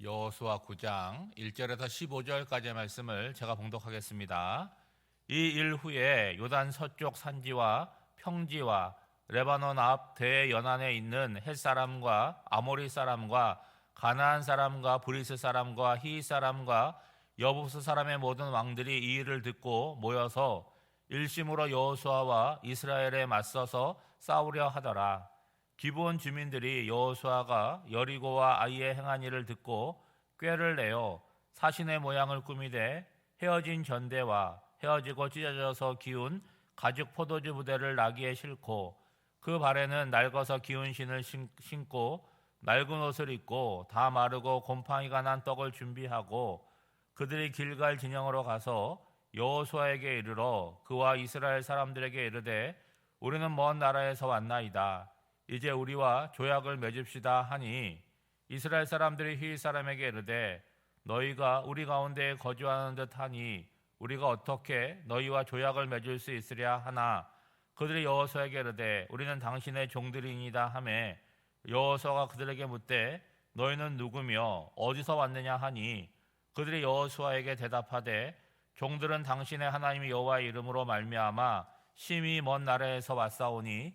여호수아 9장 1절에서 15절까지의 말씀을 제가 봉독하겠습니다. 이 일 후에 요단 서쪽 산지와 평지와 레바논 앞 대연안에 있는 헷 사람과 아모리 사람과 가나안 사람과 브리스 사람과 히 사람과 여부스 사람의 모든 왕들이 이 일을 듣고 모여서 일심으로 여호수아와 이스라엘에 맞서서 싸우려 하더라. 기브온 주민들이 여호수아가 여리고와 아이의 행한 일을 듣고 꾀를 내어 사신의 모양을 꾸미되 헤어진 전대와 헤어지고 찢어져서 기운 가죽 포도주 부대를 나귀에 싣고 그 발에는 낡아서 기운 신을 신- 신고 낡은 옷을 입고 다 마르고 곰팡이가 난 떡을 준비하고 그들이 길갈 진영으로 가서 여호수아에게 이르러 그와 이스라엘 사람들에게 이르되 우리는 먼 나라에서 왔나이다. 이제 우리와 조약을 맺읍시다 하니 이스라엘 사람들이 휘 사람에게 이르되 너희가 우리 가운데 거주하는 듯 하니 우리가 어떻게 너희와 조약을 맺을 수 있으랴 하나? 그들이 여호수아에게 이르되 우리는 당신의 종들이니다 하매 여호수아가 그들에게 묻되 너희는 누구며 어디서 왔느냐 하니? 그들이 여호수아에게 대답하되 종들은 당신의 하나님 여호와의 이름으로 말미암아 심히 먼 나라에서 왔사오니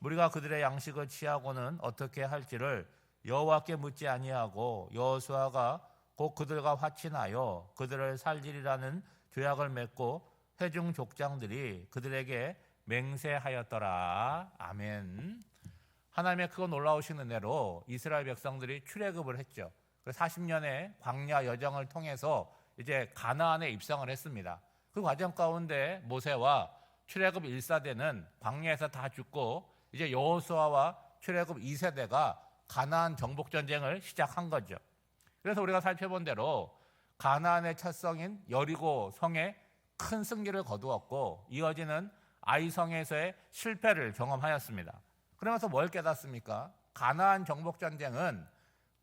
우리가 그들의 양식을 취하고는 어떻게 할지를 여호와께 묻지 아니하고 여호수아가 곧 그들과 화친하여 그들을 살리리라는 조약을 맺고 회중 족장들이 그들에게 맹세하였더라 아멘. 하나님의 크고 놀라우신 은혜로 이스라엘 백성들이 출애굽을 했죠. 40년의 광야 여정을 통해서 이제 가나안에 입성을 했습니다. 그 과정 가운데 모세와 출애굽 1사대는 광야에서 다 죽고 이제 여호수아와 출애굽 2세대가 가나안 정복 전쟁을 시작한 거죠. 그래서 우리가 살펴본 대로 가나안의 첫 성인 여리고 성에 큰 승리를 거두었고 이어지는 아이성에서의 실패를 경험하였습니다. 그러면서 뭘 깨닫습니까? 가나안 정복 전쟁은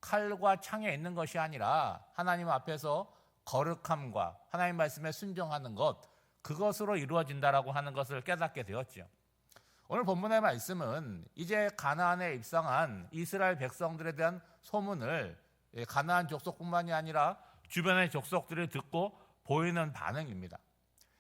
칼과 창에 있는 것이 아니라 하나님 앞에서 거룩함과 하나님 말씀에 순종하는 것 그것으로 이루어진다라고 하는 것을 깨닫게 되었죠. 오늘 본문의 말씀은 이제 가나안에 입성한 이스라엘 백성들에 대한 소문을 예, 가나안 족속뿐만이 아니라 주변의 족속들이 듣고 보이는 반응입니다.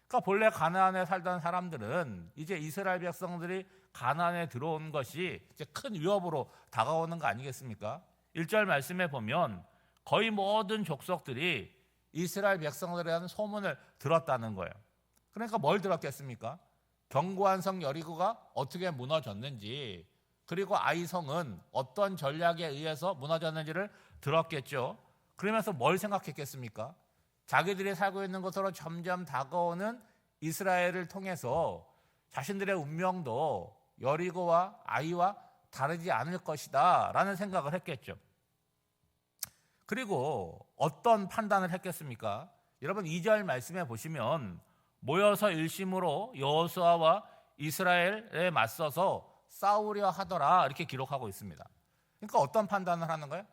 그러니까 본래 가나안에 살던 사람들은 이제 이스라엘 백성들이 가나안에 들어온 것이 이제 큰 위협으로 다가오는 거 아니겠습니까? 1절 말씀에 보면 거의 모든 족속들이 이스라엘 백성들에 대한 소문을 들었다는 거예요. 그러니까 뭘 들었겠습니까? 견고한 성 여리고가 어떻게 무너졌는지 그리고 아이성은 어떤 전략에 의해서 무너졌는지를 들었겠죠. 그러면서 뭘 생각했겠습니까? 자기들이 살고 있는 곳으로 점점 다가오는 이스라엘을 통해서 자신들의 운명도 여리고와 아이와 다르지 않을 것이다 라는 생각을 했겠죠. 그리고 어떤 판단을 했겠습니까? 여러분 2절 말씀에 보시면 모여서 일심으로 여호수아와 이스라엘에 맞서서 싸우려 하더라 이렇게 기록하고 있습니다. 그러니까 어떤 판단을 하는 거예요?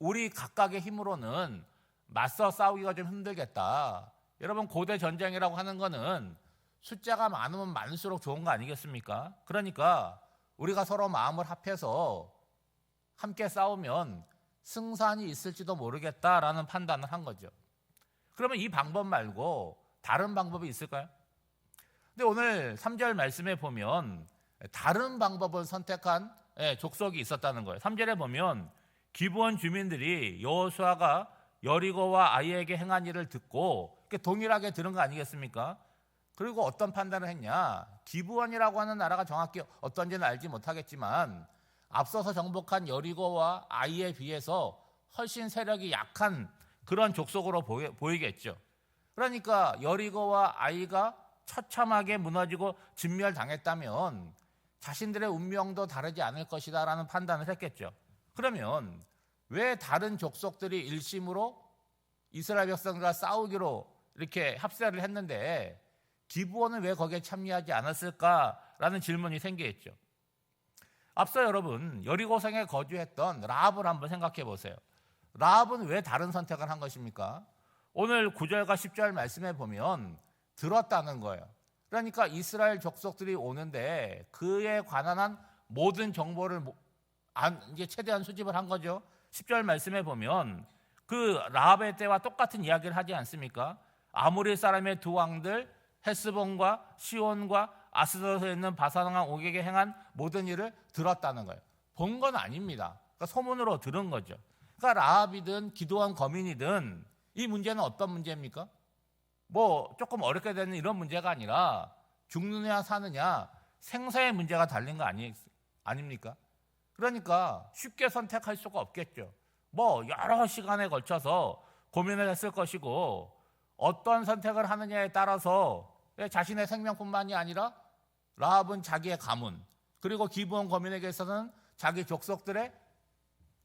우리 각각의 힘으로는 맞서 싸우기가 좀 힘들겠다. 여러분 고대 전쟁이라고 하는 거는 숫자가 많으면 많을수록 좋은 거 아니겠습니까? 그러니까 우리가 서로 마음을 합해서 함께 싸우면 승산이 있을지도 모르겠다라는 판단을 한 거죠. 그러면 이 방법 말고 다른 방법이 있을까요? 근데 오늘 3절 말씀에 보면 다른 방법을 선택한 예, 족속이 있었다는 거예요. 3절에 보면 기부원 주민들이 여호수아가 여리고와 아이에게 행한 일을 듣고 동일하게 들은 거 아니겠습니까? 그리고 어떤 판단을 했냐? 기부원이라고 하는 나라가 정확히 어떤지는 알지 못하겠지만 앞서서 정복한 여리고와 아이에 비해서 훨씬 세력이 약한 그런 족속으로 보이, 보이겠죠. 그러니까 여리고와 아이가 처참하게 무너지고 진멸당했다면 자신들의 운명도 다르지 않을 것이다라는 판단을 했겠죠. 그러면 왜 다른 족속들이 일심으로 이스라엘 백성과 싸우기로 이렇게 합세를 했는데 기부원은 왜 거기에 참여하지 않았을까라는 질문이 생기겠죠. 앞서 여러분 여리고성에 거주했던 라합을 한번 생각해 보세요. 라합은 왜 다른 선택을 한 것입니까? 오늘 9절과 10절 말씀에 보면 들었다는 거예요. 그러니까 이스라엘 족속들이 오는데 그에 관한 한 모든 정보를 이제 최대한 수집을 한 거죠. 10절 말씀에 보면 그 라합의 때와 똑같은 이야기를 하지 않습니까? 아모리 사람의 두 왕들 헤스본과 시온과 아스도에 있는 바사왕 옥에게 행한 모든 일을 들었다는 거예요. 본 건 아닙니다. 그러니까 소문으로 들은 거죠. 그러니까 라합이든 기도원 거민이든 이 문제는 어떤 문제입니까? 뭐 조금 어렵게 되는 이런 문제가 아니라 죽느냐 사느냐 생사의 문제가 달린 거 아니, 아닙니까? 그러니까 쉽게 선택할 수가 없겠죠. 뭐 여러 시간에 걸쳐서 고민을 했을 것이고 어떤 선택을 하느냐에 따라서 자신의 생명뿐만이 아니라 라합은 자기의 가문 그리고 기부원 거민에게서는 자기 족속들의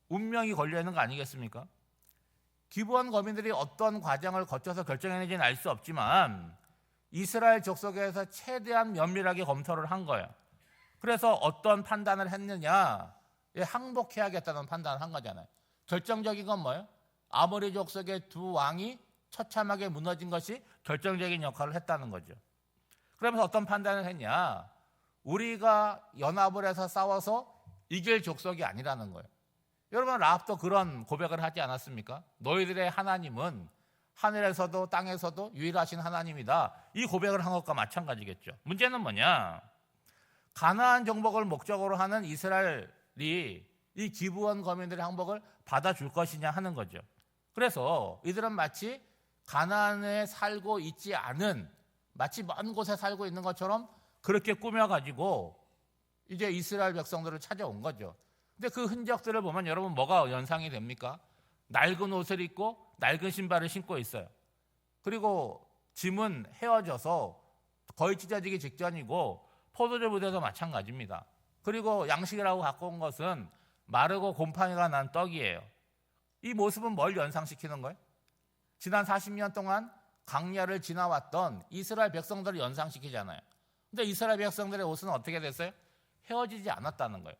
운명이 걸려 있는 거 아니겠습니까? 기부원 거민들이 어떤 과정을 거쳐서 결정했는지는 알 수 없지만 이스라엘 족속에서 최대한 면밀하게 검토를 한 거예요. 그래서 어떤 판단을 했느냐? 예, 항복해야겠다는 판단을 한 거잖아요. 결정적인 건 뭐예요? 아모리 족속의 두 왕이 처참하게 무너진 것이 결정적인 역할을 했다는 거죠. 그러면서 어떤 판단을 했냐? 우리가 연합을 해서 싸워서 이길 족속이 아니라는 거예요. 여러분 라합도 그런 고백을 하지 않았습니까? 너희들의 하나님은 하늘에서도 땅에서도 유일하신 하나님이다. 이 고백을 한 것과 마찬가지겠죠. 문제는 뭐냐? 가나안 정복을 목적으로 하는 이스라엘이 이 기부원 거민들의 항복을 받아줄 것이냐 하는 거죠. 그래서 이들은 마치 가나안에 살고 있지 않은 마치 먼 곳에 살고 있는 것처럼 그렇게 꾸며가지고 이제 이스라엘 백성들을 찾아온 거죠. 근데 그 흔적들을 보면 여러분 뭐가 연상이 됩니까? 낡은 옷을 입고 낡은 신발을 신고 있어요. 그리고 짐은 헤어져서 거의 찢어지기 직전이고 포도주 부대도 마찬가지입니다. 그리고 양식이라고 갖고 온 것은 마르고 곰팡이가 난 떡이에요. 이 모습은 뭘 연상시키는 거예요? 지난 40년 동안 강야를 지나왔던 이스라엘 백성들을 연상시키잖아요. 근데 이스라엘 백성들의 옷은 어떻게 됐어요? 헤어지지 않았다는 거예요.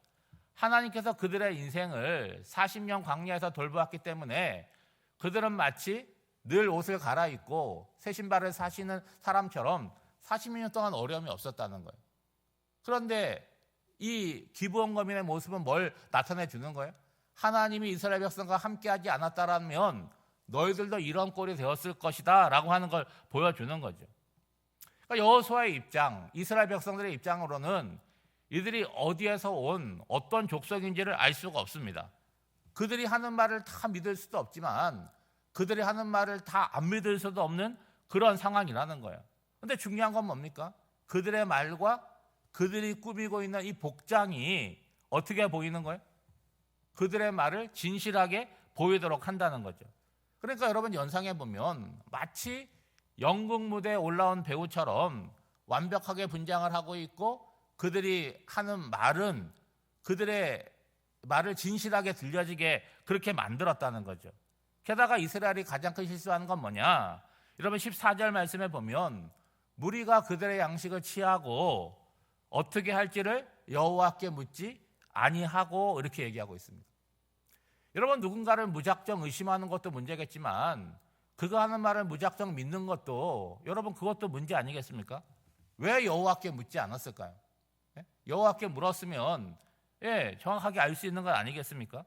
하나님께서 그들의 인생을 40년 광야에서 돌보았기 때문에 그들은 마치 늘 옷을 갈아입고 새 신발을 사시는 사람처럼 40년 동안 어려움이 없었다는 거예요. 그런데 이 기부원 거민의 모습은 뭘 나타내 주는 거예요? 하나님이 이스라엘 백성과 함께하지 않았다라면 너희들도 이런 꼴이 되었을 것이다라고 하는 걸 보여주는 거죠. 그러니까 여호수아의 입장, 이스라엘 백성들의 입장으로는 이들이 어디에서 온 어떤 족속인지를 알 수가 없습니다. 그들이 하는 말을 다 믿을 수도 없지만 그들이 하는 말을 다 안 믿을 수도 없는 그런 상황이라는 거예요. 근데 중요한 건 뭡니까? 그들의 말과 그들이 꾸미고 있는 이 복장이 어떻게 보이는 거예요? 그들의 말을 진실하게 보이도록 한다는 거죠. 그러니까 여러분 연상해 보면 마치 연극 무대에 올라온 배우처럼 완벽하게 분장을 하고 있고 그들이 하는 말은 그들의 말을 진실하게 들려지게 그렇게 만들었다는 거죠. 게다가 이스라엘이 가장 큰 실수하는 건 뭐냐? 여러분 14절 말씀에 보면 무리가 그들의 양식을 취하고 어떻게 할지를 여호와께 묻지 아니하고 이렇게 얘기하고 있습니다. 여러분 누군가를 무작정 의심하는 것도 문제겠지만 그가 하는 말을 무작정 믿는 것도 여러분 그것도 문제 아니겠습니까? 왜 여호와께 묻지 않았을까요? 예? 여호와께 물었으면 예, 정확하게 알 수 있는 건 아니겠습니까?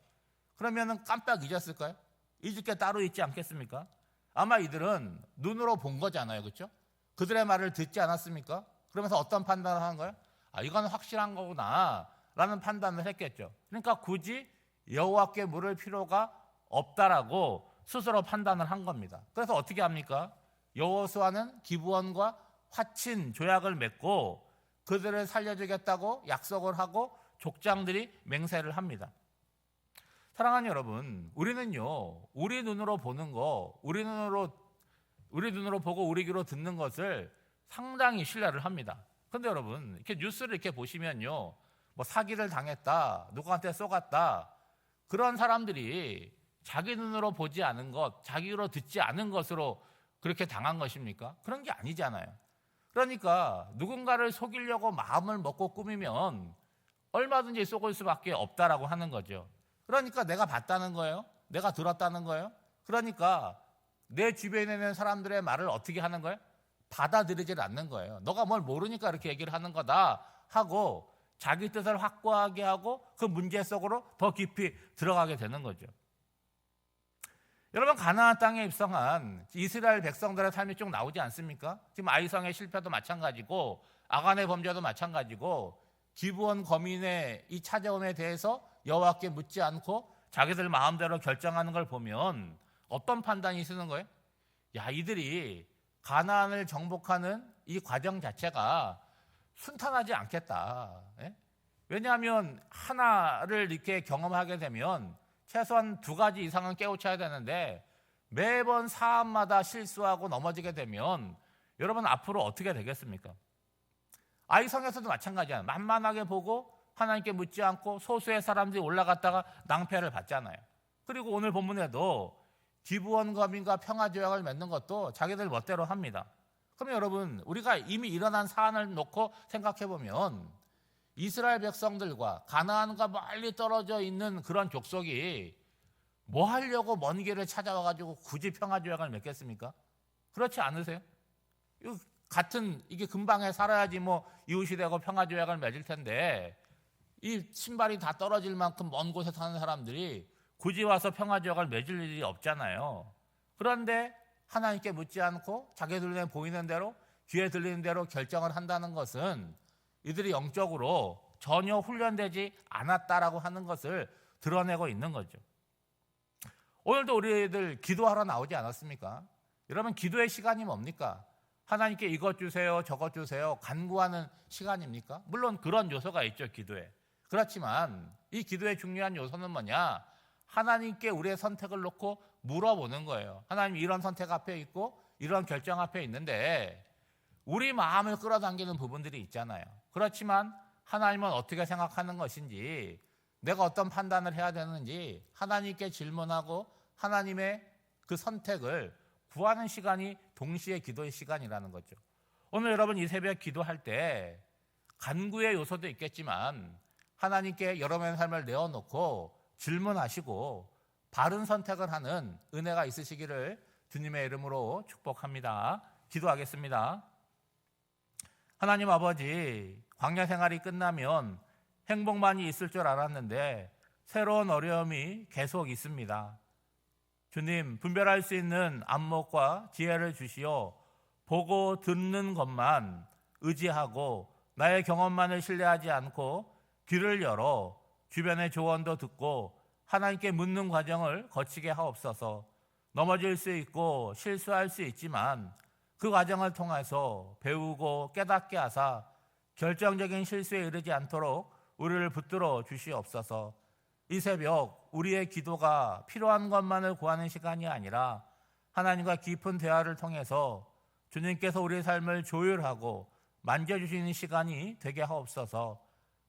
그러면은 깜빡 잊었을까요? 잊을 게 따로 있지 않겠습니까? 아마 이들은 눈으로 본 거잖아요. 그렇죠? 그들의 말을 듣지 않았습니까? 그러면서 어떤 판단을 하는 거예요? 아, 이거는 확실한 거구나. 라는 판단을 했겠죠. 그러니까 굳이 여호와께 물을 필요가 없다라고 스스로 판단을 한 겁니다. 그래서 어떻게 합니까? 여호수아는 기부원과 화친 조약을 맺고 그들을 살려주겠다고 약속을 하고 족장들이 맹세를 합니다. 사랑하는 여러분, 우리는요, 우리 눈으로 보는 거, 우리 눈으로, 우리 눈으로 보고 우리 귀로 듣는 것을 상당히 신뢰를 합니다. 근데 여러분, 이렇게 뉴스를 이렇게 보시면요, 뭐 사기를 당했다, 누구한테 쏘갔다, 그런 사람들이 자기 눈으로 보지 않은 것, 자기 귀로 듣지 않은 것으로 그렇게 당한 것입니까? 그런 게 아니잖아요. 그러니까 누군가를 속이려고 마음을 먹고 꾸미면 얼마든지 속을 수밖에 없다라고 하는 거죠. 그러니까 내가 봤다는 거예요. 내가 들었다는 거예요. 그러니까 내 주변에 있는 사람들의 말을 어떻게 하는 거예요? 받아들이질 않는 거예요. 너가 뭘 모르니까 이렇게 얘기를 하는 거다 하고 자기 뜻을 확고하게 하고 그 문제 속으로 더 깊이 들어가게 되는 거죠. 여러분 가나안 땅에 입성한 이스라엘 백성들의 삶이 쭉 나오지 않습니까? 지금 아이성의 실패도 마찬가지고 아간의 범죄도 마찬가지고 기부원 거민의 이 찾아옴에 대해서 여호와께 묻지 않고 자기들 마음대로 결정하는 걸 보면 어떤 판단이 쓰는 거예요? 야 이들이 가나안을 정복하는 이 과정 자체가 순탄하지 않겠다. 예? 왜냐하면 하나를 이렇게 경험하게 되면 최소한 두 가지 이상은 깨우쳐야 되는데 매번 사안마다 실수하고 넘어지게 되면 여러분 앞으로 어떻게 되겠습니까? 아이 성에서도 마찬가지야. 만만하게 보고 하나님께 묻지 않고 소수의 사람들이 올라갔다가 낭패를 받잖아요. 그리고 오늘 본문에도 기부원 검인과 평화 조약을 맺는 것도 자기들 멋대로 합니다. 그럼 여러분 우리가 이미 일어난 사안을 놓고 생각해 보면 이스라엘 백성들과 가나안과 멀리 떨어져 있는 그런 족속이 뭐 하려고 먼 길을 찾아와 가지고 굳이 평화 조약을 맺겠습니까? 그렇지 않으세요? 같은 이게 금방에 살아야지 뭐 이웃이 되고 평화 조약을 맺을 텐데 이 신발이 다 떨어질 만큼 먼 곳에 사는 사람들이 굳이 와서 평화 조약을 맺을 일이 없잖아요. 그런데 하나님께 묻지 않고 자기들 눈에 보이는 대로 귀에 들리는 대로 결정을 한다는 것은 이들이 영적으로 전혀 훈련되지 않았다라고 하는 것을 드러내고 있는 거죠. 오늘도 우리들 기도하러 나오지 않았습니까? 여러분 기도의 시간이 뭡니까? 하나님께 이것 주세요, 저것 주세요, 간구하는 시간입니까? 물론 그런 요소가 있죠, 기도에. 그렇지만 이 기도의 중요한 요소는 뭐냐? 하나님께 우리의 선택을 놓고 물어보는 거예요. 하나님 이런 선택 앞에 있고 이런 결정 앞에 있는데 우리 마음을 끌어당기는 부분들이 있잖아요. 그렇지만 하나님은 어떻게 생각하는 것인지 내가 어떤 판단을 해야 되는지 하나님께 질문하고 하나님의 그 선택을 구하는 시간이 동시에 기도의 시간이라는 거죠. 오늘 여러분 이 새벽 기도할 때 간구의 요소도 있겠지만 하나님께 여러분의 삶을 내어놓고 질문하시고 바른 선택을 하는 은혜가 있으시기를 주님의 이름으로 축복합니다. 기도하겠습니다. 하나님 아버지, 광야 생활이 끝나면 행복만이 있을 줄 알았는데 새로운 어려움이 계속 있습니다. 주님, 분별할 수 있는 안목과 지혜를 주시어 보고 듣는 것만 의지하고 나의 경험만을 신뢰하지 않고 귀를 열어 주변의 조언도 듣고 하나님께 묻는 과정을 거치게 하옵소서 넘어질 수 있고 실수할 수 있지만 그 과정을 통해서 배우고 깨닫게 하사 결정적인 실수에 이르지 않도록 우리를 붙들어 주시옵소서. 이 새벽 우리의 기도가 필요한 것만을 구하는 시간이 아니라 하나님과 깊은 대화를 통해서 주님께서 우리의 삶을 조율하고 만져주시는 시간이 되게 하옵소서.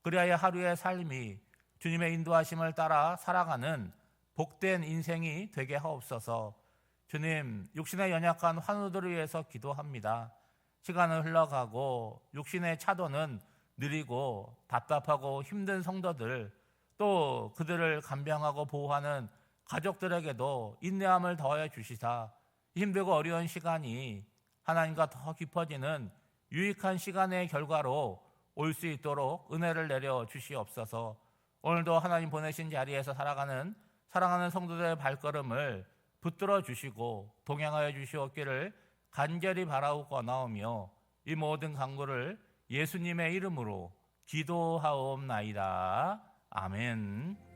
그리하여 하루의 삶이 주님의 인도하심을 따라 살아가는 복된 인생이 되게 하옵소서. 주님 육신의 연약한 환우들을 위해서 기도합니다 시간은 흘러가고 육신의 차도는 느리고 답답하고 힘든 성도들 또 그들을 간병하고 보호하는 가족들에게도 인내함을 더해 주시사 힘들고 어려운 시간이 하나님과 더 깊어지는 유익한 시간의 결과로 올 수 있도록 은혜를 내려 주시옵소서. 오늘도 하나님 보내신 자리에서 살아가는 사랑하는 성도들의 발걸음을 붙들어 주시고 동행하여 주시옵기를 간절히 바라고 나오며 이 모든 강구를 예수님의 이름으로 기도하옵나이다. 아멘.